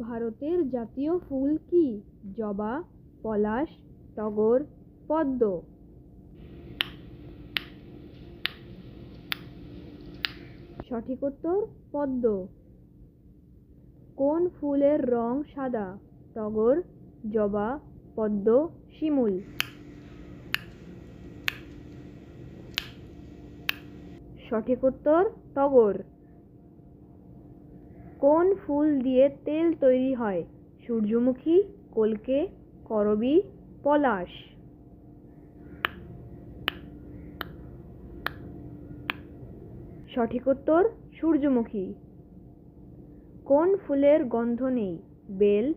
ভারতের জাতীয় ফুল কি? জবা, পলাশ, টগর, পদ্ম। সঠিক উত্তর, পদ্ম। কোন ফুলের রং সাদা? টগর, জবা, পদ্ম, শিমুল। সঠিক উত্তর, টগর। কোন ফুল দিয়ে তেল তৈরি হয়? সূর্যমুখী, কলকে, করবী, পলাশ। সঠিক উত্তর, সূর্যমুখী। কোন ফুলের গন্ধ নেই? বেল,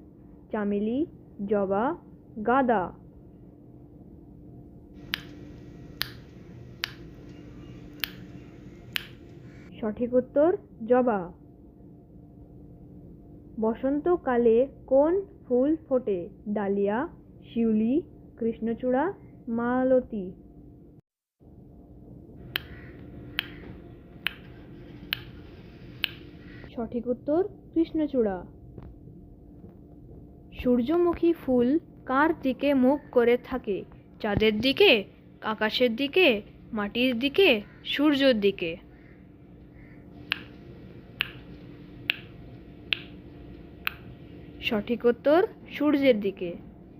চামেলি, জবা, গাঁদা। সঠিক উত্তর, জবা। বসন্তকালে কোন ফুল ফোটে? ডালিয়া, শিউলি, কৃষ্ণচূড়া, মালতী। সঠিক উত্তর, কৃষ্ণচূড়া। সূর্যমুখী ফুল কার দিকে মুখ করে থাকে? চাঁদের দিকে, আকাশের দিকে, মাটির দিকে, সূর্যের দিকে? সঠিক উত্তর সূর্যের দিকে।